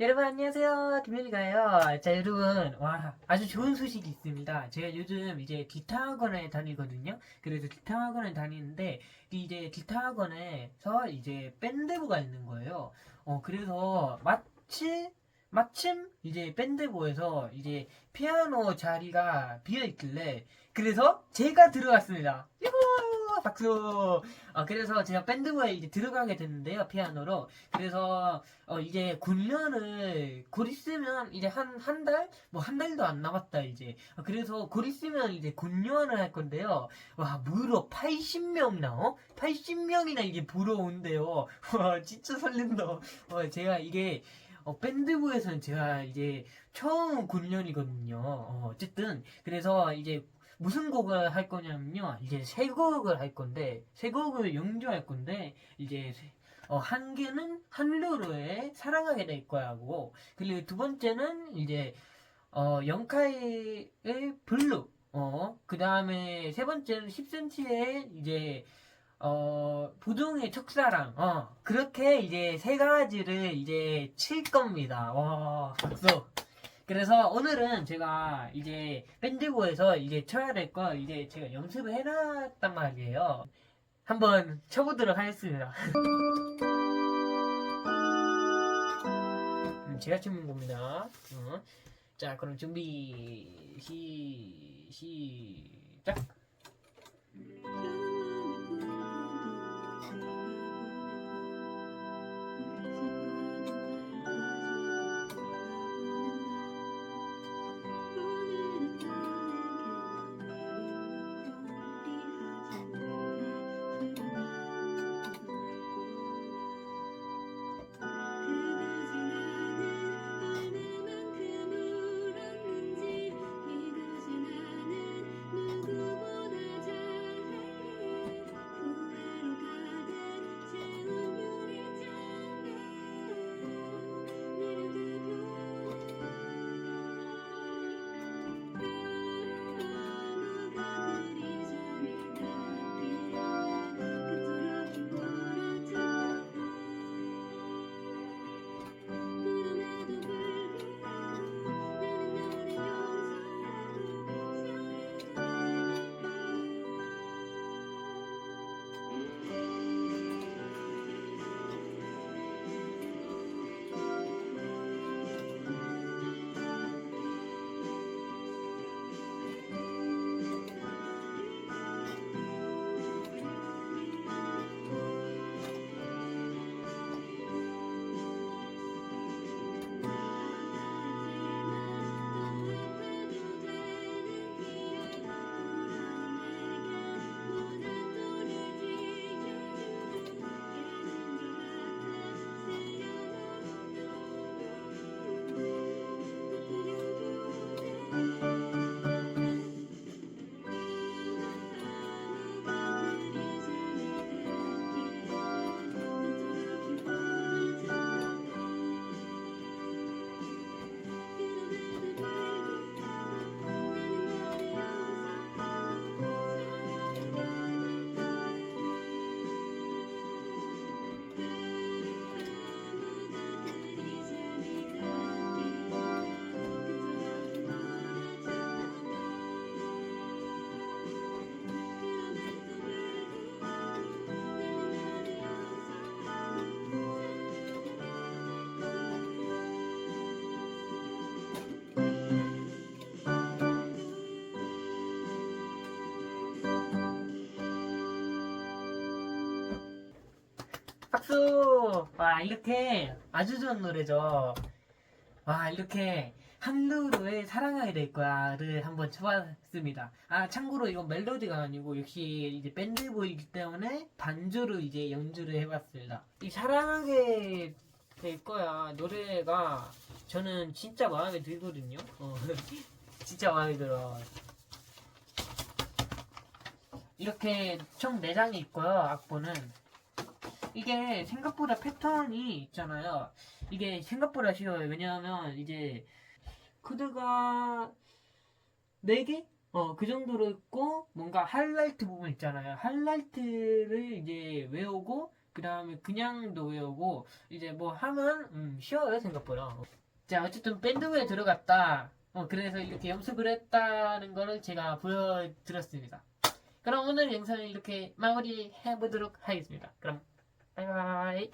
여러분 안녕하세요. 김현이가요. 자 여러분. 와 아주 좋은 소식이 있습니다. 제가 요즘 이제 기타 학원에 다니거든요. 그래서 기타 학원에 다니는데 이제 기타 학원에서 이제 밴드부가 있는 거예요. 어 그래서 마치 마침 이제 밴드부에서 이제 피아노 자리가 비어 있길래 그래서 제가 들어갔습니다. 유후 박수 어, 그래서 제가 밴드부에 이제 들어가게 됐는데요 피아노로. 그래서 어, 이제 군련을 곧 있으면 이제 한 한 달? 뭐 한 달도 안 남았다 이제. 어, 그래서 곧 있으면 이제 군련을 할 건데요. 와 무려 80명이나 어? 80명이나 이게 보러 온대요. 와 진짜 설렌다. 어, 제가 이게 어, 밴드부에서는 제가 이제 처음 군련이거든요. 어, 어쨌든. 그래서 이제 무슨 곡을 할 거냐면요. 이제 세 곡을 할 건데 세 곡을 연주할 건데 이제 세- 어, 한 개는 한루루의 사랑하게 될 거야고. 그리고 두 번째는 이제 어, 영카이의 블루. 어, 그 다음에 세 번째는 10cm의 이제 어, 보동의 첫사랑. 어, 그렇게 이제 세 가지를 이제 칠 겁니다. 와 박수 그래서 오늘은 제가 이제 밴드부에서 이제 쳐야 될 거 이제 제가 연습을 해놨단 말이에요 한번 쳐보도록 하겠습니다 음, 제가 치는 겁니다. 어. 자, 그럼 준비 시 시작. 박수! 와, 이렇게 아주 좋은 노래죠. 와, 이렇게 한루루의 사랑하게 될 거야를 한번 쳐봤습니다. 아, 참고로 이건 멜로디가 아니고 역시 이제 밴드보이기 때문에 반주로 이제 연주를 해봤습니다. 이 사랑하게 될 거야 노래가 저는 진짜 마음에 들거든요. 어, 진짜 마음에 들어. 이렇게 총 4장이 있고요, 악보는. 이게 생각보다 패턴이 있잖아요. 이게 생각보다 쉬워요. 왜냐하면 이제 코드가 4개? 어, 그 정도로 있고 뭔가 하이라이트 부분 있잖아요. 하이라이트를 이제 외우고 그 다음에 그냥도 외우고 이제 뭐 하면 음, 쉬워요 생각보다. 자 어쨌든 밴드부에 들어갔다. 어, 그래서 이렇게 연습을 했다는 거를 제가 보여드렸습니다. 그럼 오늘 영상을 이렇게 마무리 해보도록 하겠습니다. 그럼 바이바이.